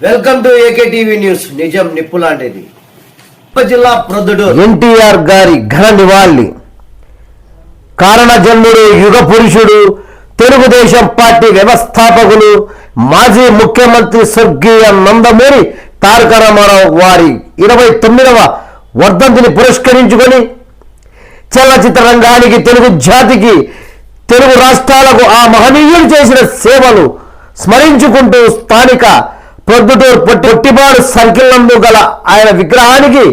Welcome to AK TV news. నిజం నిప్పులాంటిది లాంటిది. జిల్లా ప్రొద్దుడు ఎన్టీఆర్ గారి ఘన నివాళి. కారణ జన్ముడు యుగ పురుషుడు తెలుగుదేశం పార్టీ వ్యవస్థాపకులు మాజీ ముఖ్యమంత్రి స్వర్గీయ నందమూరి తారక రామారావు వారి ఇరవై తొమ్మిదవ వర్ధంతిని పురస్కరించుకొని చలనచిత్ర రంగానికి తెలుగు జాతికి తెలుగు రాష్ట్రాలకు ఆ మహనీయులు చేసిన సేవలు స్మరించుకుంటూ స్థానిక ప్రొద్దుటూరు పొట్టి పొట్టిపాడు సర్కిల్ నందు గల ఆయన విగ్రహానికి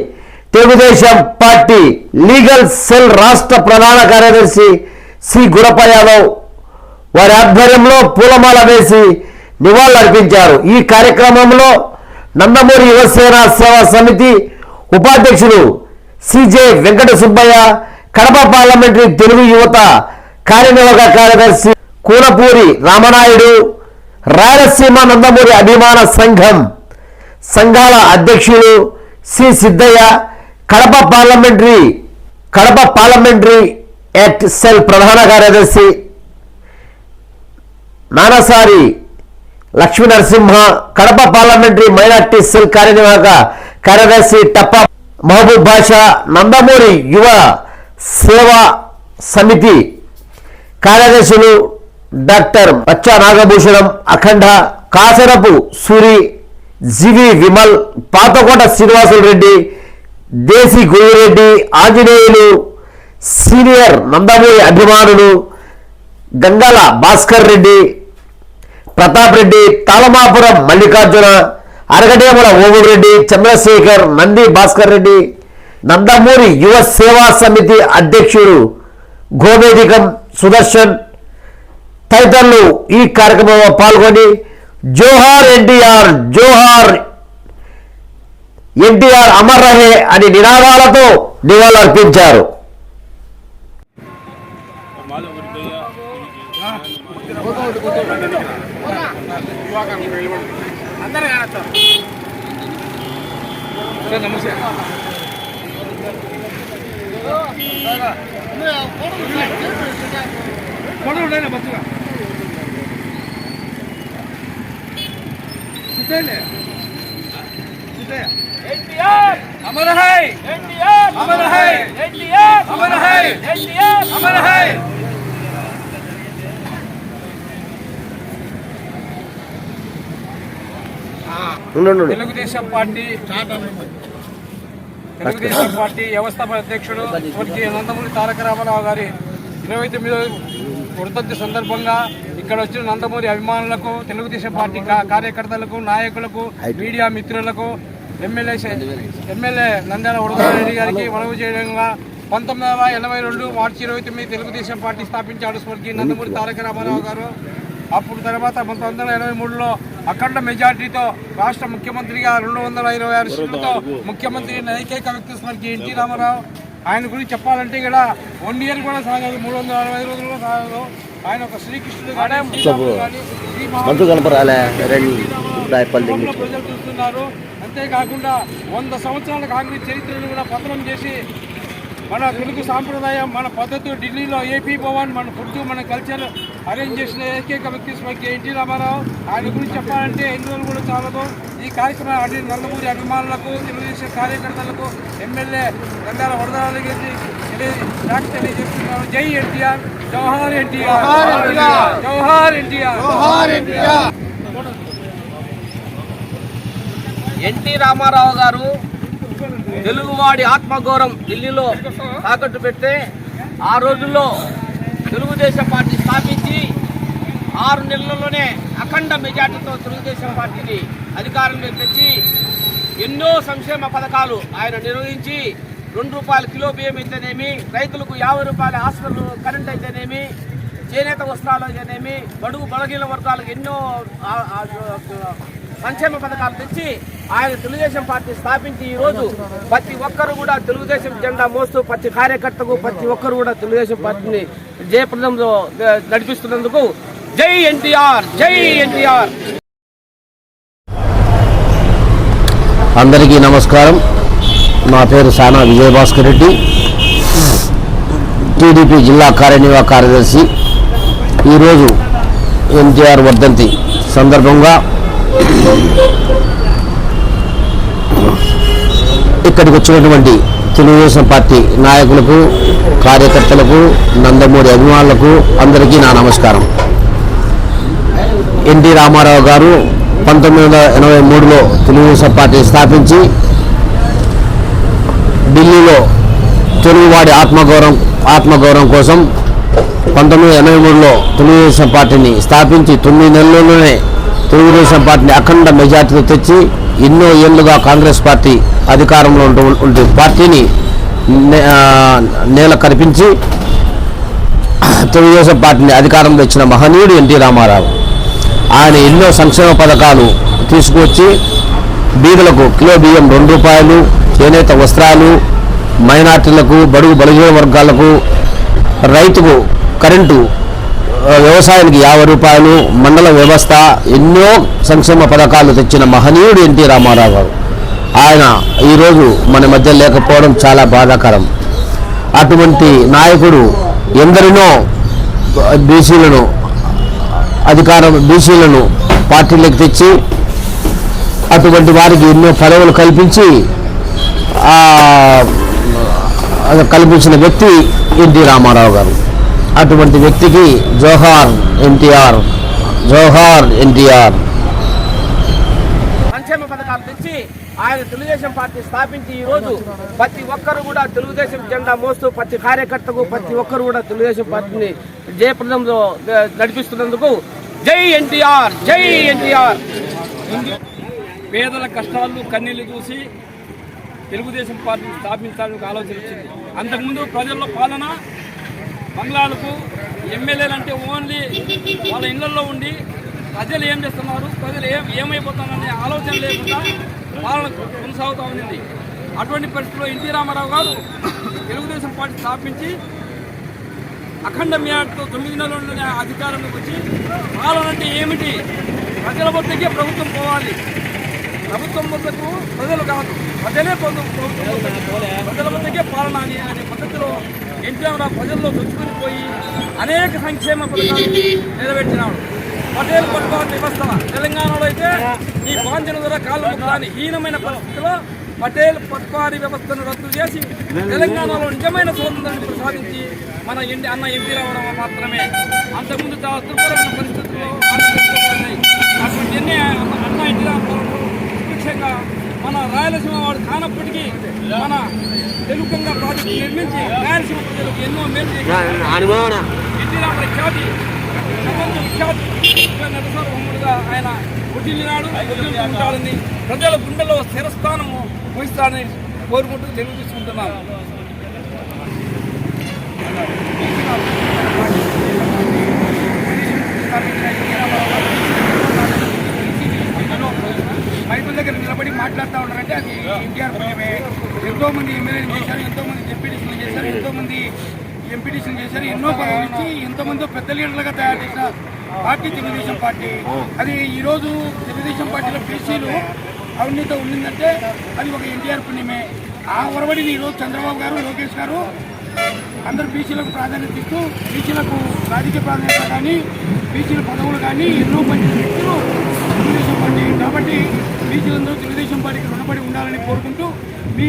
తెలుగుదేశం పార్టీ లీగల్ సెల్ రాష్ట్ర ప్రధాన కార్యదర్శి సి. గురప్ప యాదవ్ వారి ఆధ్వర్యంలో పూలమాల వేసి నివాళులర్పించారు. ఈ కార్యక్రమంలో నందమూరి యువసేన సేవా సమితి ఉపాధ్యక్షులు సిజే వెంకట సుబ్బయ్య కడప పార్లమెంటరీ తెలుగు యువత కార్యనిర్వాహక కార్యదర్శి కూనపూరి రామనాయుడు రాయలసీమ నందమూరి అభిమాన సంఘం సంఘాల అధ్యక్షులు C Siddaiah Kadapa parliamentary Kadapa parliamentary act cell ప్రధాన కార్యదర్శి Nanasari Lakshmi Narasimha Kadapa parliamentary minority cell కార్యనిర్వాహక కార్యదర్శి టప్ప మహబూబ్ బాషా నందమూరి యువ సేవా సమితి కార్యదర్శులు డాక్టర్ బచ్చా నాగభూషణం అఖండ కాసరపు సూరి జివి విమల్ పాతకోట శ్రీనివాసులు రెడ్డి దేశీ గురురెడ్డి ఆంజనేయులు సీనియర్ నందమూరి అభిమానులు గంగాల భాస్కర్ రెడ్డి ప్రతాప్ రెడ్డి తాళమాపురం మల్లికార్జున అరగడేముల ఓగురెడ్డి చంద్రశేఖర్ నంది భాస్కర్ రెడ్డి నందమూరి యువ సేవా సమితి అధ్యక్షుడు గోవేదికం సుదర్శన్ తదితరులు ఈ కార్యక్రమంలో పాల్గొని జోహార్ ఎన్టీఆర్ జోహార్ ఎన్టీఆర్ అమర్ రహే అని నినాదాలతో నివాళులర్పించారు ఎన్టీఆర్ అమర హై! ఎన్టీఆర్! అమర హై! ఎన్టీఆర్! అమర హై! ఎన్టీఆర్! అమర హై! ఉండండి తెలుగుదేశం పార్టీ తెలుగుదేశం పార్టీ వ్యవస్థాపక అధ్యక్షుడు స్వర్గీయ నందమూరి తారక రామారావు గారి ఇరవై తొమ్మిదో వర్ధంతి సందర్భంగా ఇక్కడ వచ్చిన నందమూరి అభిమానులకు తెలుగుదేశం పార్టీ కార్యకర్తలకు నాయకులకు మీడియా మిత్రులకు ఎమ్మెల్యే ఎమ్మెల్యే నంద్యాల వరదారెడ్డి గారికి మనవి చేయడంగా పంతొమ్మిది వందల ఎనభై రెండు మార్చి ఇరవై తొమ్మిది తెలుగుదేశం పార్టీ స్థాపించాడు స్వర్గీయ నందమూరి తారక రామారావు గారు. అప్పుడు తర్వాత పంతొమ్మిది వందల ఎనభై మూడులో అఖండ మెజార్టీతో రాష్ట్ర ముఖ్యమంత్రిగా రెండు వందల ఇరవై ఆరు సీట్లతో ముఖ్యమంత్రి ఏకైక వ్యక్తి స్వర్గీయ ఎన్టీ రామారావు. ఆయన గురించి చెప్పాలంటే ఇక్కడ వన్ ఇయర్ కూడా సాగదు మూడు వందల అరవై ఐదు రోజులు కూడా సాగదు. ఆయన ఒక శ్రీకృష్ణుడు ప్రజలు చూస్తున్నారు. అంతేకాకుండా వంద సంవత్సరాల కాంగ్రెస్ చరిత్రను కూడా పతనం చేసి మన తెలుగు సాంప్రదాయం మన పద్ధతి ఢిల్లీలో ఏపీ భవన్ మన ఫుడ్ మన కల్చర్ అరేంజ్ చేసిన ఏకైక వ్యక్తి స్వర్గీయ ఎన్టీ రామారావు ఆయన గురించి చెప్పాలంటే ఎన్ని రోజులు కూడా చాలదు. ఈ కార్యక్రమం అటు నందమూరి అభిమానులకు తెలుగుదేశం కార్యకర్తలకు ఎమ్మెల్యే నంద్యాల వరదరాజు గారికి తెలియజేస్తున్నాను. జై NTR Jawahar NTR Jawahar NTR NT Ramarao గారు తెలుగువాడి ఆత్మగౌరవం ఢిల్లీలో తాకట్టు పెడితే ఆ రోజుల్లో తెలుగుదేశం పార్టీ స్థాపించి ఆరు నెలల్లోనే అఖండ మెజార్టీతో తెలుగుదేశం పార్టీని అధికారంలోకి తెచ్చి ఎన్నో సంక్షేమ పథకాలు ఆయన నిర్వహించి రెండు రూపాయల కిలో బియ్యం అయితేనేమి రైతులకు యాభై రూపాయల హాస్పిటల్ కరెంట్ అయితేనేమి చేనేత వస్త్రాలు అయితేనేమి బడుగు బలహీన వర్గాలకు ఎన్నో సంక్షేమ పథకాలు తెచ్చి ఆయన తెలుగుదేశం పార్టీ స్థాపించి ఈరోజు ప్రతి ఒక్కరు కూడా తెలుగుదేశం జెండా మోస్తూ ప్రతి కార్యకర్తకు ప్రతి ఒక్కరు కూడా తెలుగుదేశం పార్టీని జయప్రదంలో నడిపిస్తున్నందుకు జై ఎన్టీఆర్ జై ఎన్టీఆర్. అందరికీ నమస్కారం. నా పేరు సానా విజయభాస్కర్ రెడ్డి. టీడీపీ జిల్లా కార్యనిర్వాహ కార్యదర్శి. ఈరోజు ఎన్టీఆర్ వర్ధంతి సందర్భంగా ఇక్కడికి వచ్చినటువంటి తెలుగుదేశం పార్టీ నాయకులకు కార్యకర్తలకు నందమూరి అభిమానులకు అందరికీ నా నమస్కారం. ఎన్టీ రామారావు గారు పంతొమ్మిది వందల ఎనభై మూడులో తెలుగుదేశం పార్టీ స్థాపించి ఢిల్లీలో తెలుగువాడి ఆత్మగౌరవం ఆత్మగౌరవం కోసం పంతొమ్మిది వందల ఎనభై మూడులో తెలుగుదేశం పార్టీని స్థాపించి తొమ్మిది నెలల్లోనే తెలుగుదేశం పార్టీని అఖండ మెజార్టీతో తెచ్చి ఎన్నో ఏళ్ళుగా కాంగ్రెస్ పార్టీ అధికారంలో ఉంటూ పార్టీని నే- నేల కనిపించి తెలుగుదేశం పార్టీని అధికారంలో ఇచ్చిన మహనీయుడు ఎన్టీ రామారావు. ఆయన ఎన్నో సంక్షేమ పథకాలు తీసుకువచ్చి బీదలకు కిలో బియ్యం రెండు రూపాయలు చేనేత వస్త్రాలు మైనార్టీలకు బడుగు బలహీన వర్గాలకు రైతుకు కరెంటు వ్యవసాయానికి యాభై రూపాయలు మండల వ్యవస్థ ఎన్నో సంక్షేమ పథకాలు తెచ్చిన మహనీయుడు ఎన్టీ రామారావు గారు. ఆయన ఈరోజు మన మధ్య లేకపోవడం చాలా బాధాకరం. అటువంటి నాయకుడు ఎందరినో బీసీలను అధికారం బీసీలను పార్టీలకు తెచ్చి అటువంటి వారికి ఎన్నో పదవులు కల్పించి కల్పించిన వ్యక్తి ఎన్టీ రామారావు గారు. అటువంటి వ్యక్తికి జోహార్ ఎన్టీఆర్ జోహార్ ఎన్టీఆర్ సంక్షేమ పథకాలు తెచ్చి ఆయన తెలుగుదేశం పార్టీ స్థాపించి ఈ రోజు ప్రతి ఒక్కరు కూడా తెలుగుదేశం జెండా మోస్తూ ప్రతి కార్యకర్తకు ప్రతి ఒక్కరు కూడా తెలుగుదేశం పార్టీని జయప్రదంలో నడిపిస్తున్నందుకు జై ఎన్టీఆర్ జై ఎన్టీఆర్. పేదల కష్టాలు కన్నీళ్ళు చూసి తెలుగుదేశం పార్టీని స్థాపించాలని ఆలోచన వచ్చింది. అంతకుముందు ప్రజల్లో పాలన బంగ్లాలకు ఎమ్మెల్యేలు అంటే ఓన్లీ వాళ్ళ ఇళ్ళలో ఉండి ప్రజలు ఏం చేస్తున్నారు ప్రజలు ఏం ఏమైపోతున్నారనే ఆలోచన లేకుండా పాలన కొనసాగుతూ ఉంది అటువంటి పరిస్థితుల్లో ఎన్టీ రామారావు గారు తెలుగుదేశం పార్టీ స్థాపించి అఖండ మేయర్తో తొమ్మిది నెలల్లోనే అధికారంలోకి వచ్చి పాలన అంటే ఏమిటి? ప్రజల వద్దకే ప్రభుత్వం పోవాలి. ప్రభుత్వం వద్దకు ప్రజలు కాదు ప్రజలే ప్రభుత్వం ప్రజల వద్దకే పాలన అని అనే పద్ధతిలో ఎన్టీఆర్ ప్రజల్లో చొచ్చుకుని పోయి అనేక సంక్షేమ పథకాలు నెరవేర్చినాడు. పటేల్ పట్టుకోవాలి వ్యవస్థ తెలంగాణలో అయితే ఈ బాంఛన ద్వారా కాళ్ళు ముక్కని హీనమైన పరిస్థితిలో పటేల్ పట్వారీ వ్యవస్థను రద్దు చేసి తెలంగాణలో నిజమైన స్వతంత్రాన్ని ప్రసాదించి మన ఎన్టీ అన్న ఎన్టీ రామారావు మాత్రమే. అంతకుముందు చాలా దుర్భరమైన పరిస్థితుల్లో అటువంటి ఎన్ని అన్న ఎన్టీ ముఖ్యంగా మన రాయలసీమ వాడు కానప్పటికీ మన తెలుగుగంగా ప్రాజెక్టు నిర్మించి రాయలసీమ ప్రజలకు ఎన్నో మేలు చేశారు. ఎన్టీ రామారావు ఖ్యాతి ప్రపంచ విఖ్యాత నరసార్వముడుగా ఆయన ఉటిల్లినాడు ఉంటాడని ప్రజల గుండెలో స్థిరస్థానము వహిస్తాడని కోరుకుంటూ తెలియజేసుకుంటున్నాను మైకుల దగ్గర నిలబడి మాట్లాడుతూ ఉన్నారంటే అది ఎన్టీఆర్ ఎంతోమంది ఎంతో మంది ఎమ్మెల్యేలు చేశారు ఎంతో మంది డిప్యూటీషన్లు చేశారు ఎంతో ఎంపీటీసీలు చేశారు. ఎన్నో పదవులు ఇచ్చి ఎంతో మంది పెద్ద లీడర్లుగా తయారు చేసిన పార్టీ తెలుగుదేశం పార్టీ. అది ఈ రోజు తెలుగుదేశం పార్టీలో బీసీలు అవినీతి ఉండిందంటే అది ఒక ఎన్టీఆర్ పుణ్యమే. ఆ ఒరవడిని ఈరోజు చంద్రబాబు గారు లోకేష్ గారు అందరు బీసీలకు ప్రాధాన్యత ఇస్తూ బీసీలకు రాజకీయ ప్రాధాన్యత కానీ బీసీల పదవులు కానీ ఎన్నో మంచి వ్యక్తులు తెలుగుదేశం పార్టీ. కాబట్టి బీసీలందరూ తెలుగుదేశం పార్టీకి రుణపడి ఉండాలని కోరుకుంటూ మీ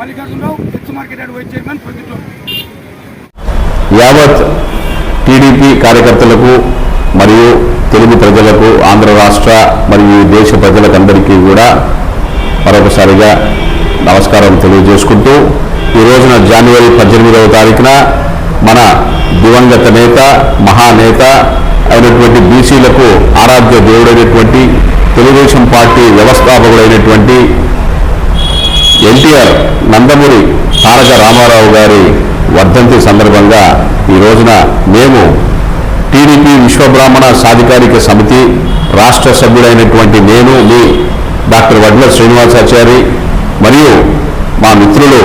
Mallikarjunarao H market yard vice chairman Proddatur యావత్ టీడీపీ కార్యకర్తలకు మరియు తెలుగు ప్రజలకు ఆంధ్ర రాష్ట్ర మరియు దేశ ప్రజలకందరికీ కూడా మరొకసారిగా నమస్కారం తెలియజేసుకుంటూ ఈ రోజున జనవరి పద్దెనిమిదవ తారీఖున మన దివంగత నేత మహానేత అయినటువంటి బీసీలకు ఆరాధ్య దేవుడైనటువంటి తెలుగుదేశం పార్టీ వ్యవస్థాపకుడైనటువంటి ఎన్టీఆర్ నందమూరి తారక రామారావు గారి వర్ధంతి సందర్భంగా ఈ రోజున మేము టీడీపీ విశ్వబ్రాహ్మణ సాధికారిక సమితి రాష్ట్ర సభ్యుడైనటువంటి నేను మీ డాక్టర్ వడ్ల శ్రీనివాసాచారి మరియు మా మిత్రులు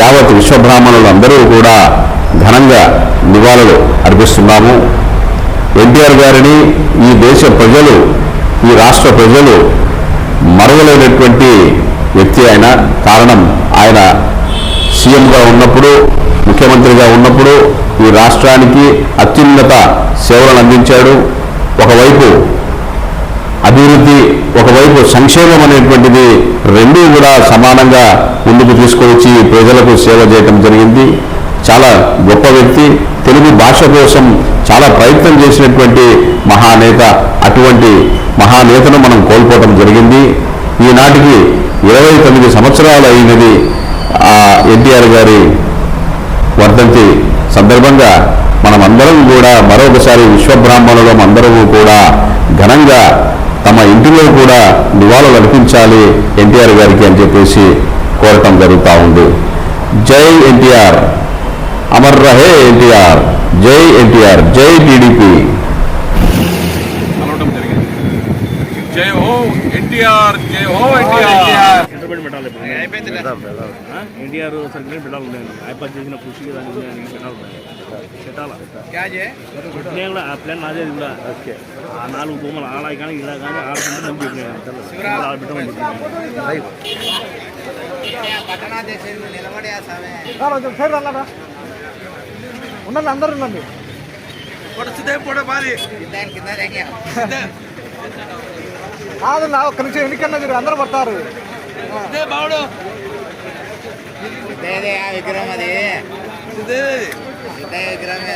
యావత్ విశ్వబ్రాహ్మణులు అందరూ కూడా ఘనంగా నివాళులు అర్పిస్తున్నాము. ఎన్టీఆర్ గారిని ఈ దేశ ప్రజలు ఈ రాష్ట్ర ప్రజలు మరవలేనటువంటి వ్యక్తి ఆయన కారణం ఆయన సీఎంగా ఉన్నప్పుడు ముఖ్యమంత్రిగా ఉన్నప్పుడు ఈ రాష్ట్రానికి అత్యున్నత సేవలను అందించాడు. ఒకవైపు అభివృద్ధి ఒకవైపు సంక్షేమం అనేటువంటిది రెండూ కూడా సమానంగా ముందుకు తీసుకువచ్చి ప్రజలకు సేవ చేయటం జరిగింది. చాలా గొప్ప వ్యక్తి. తెలుగు భాష కోసం చాలా ప్రయత్నం చేసినటువంటి మహానేత. అటువంటి మహానేతను మనం కోల్పోవటం జరిగింది. ఈనాటికి ఇరవై తొమ్మిది సంవత్సరాలు అయినది ఎన్టీఆర్ గారి వర్ధంతి. సందర్భంగా మనమందరం కూడా మరొకసారి విశ్వబ్రాహ్మణులం అందరము కూడా ఘనంగా తమ ఇంటిలో కూడా నివాళులు అర్పించాలి ఎన్టీఆర్ గారికి అని చెప్పేసి కోరటం జరుగుతూ ఉంది. జై ఎన్టీఆర్. అమర్ రహే ఎన్టీఆర్. జై ఎన్టీఆర్. జై టీడీపీ. జై హో ఎన్టీఆర్. జై హో ఎన్టీఆర్. పెట్టాలి ఇప్పుడు ఎన్టీఆర్ సర్టిఫికేట్ పెట్టాలి నేను ఐపాస్ చేసిన కృషికి దానికి దానికి పెట్టాలి పెట్టాలా నేను కూడా ఆ ప్లాన్ నాదే ఇది కూడా ఆ నాలుగు బొమ్మలు ఆలా కానీ ఇలా కానీ ఆడుకుంటే నమ్మి చెప్పినాను ఆడ పెట్టమని చెప్పినాను ఉండండి అందరు ఉండండి కాదు నా ఒక్క నిమిషం ఎన్నికన్నా మీరు అందరూ పడతారు విగ్రహం అది విగ్రహమే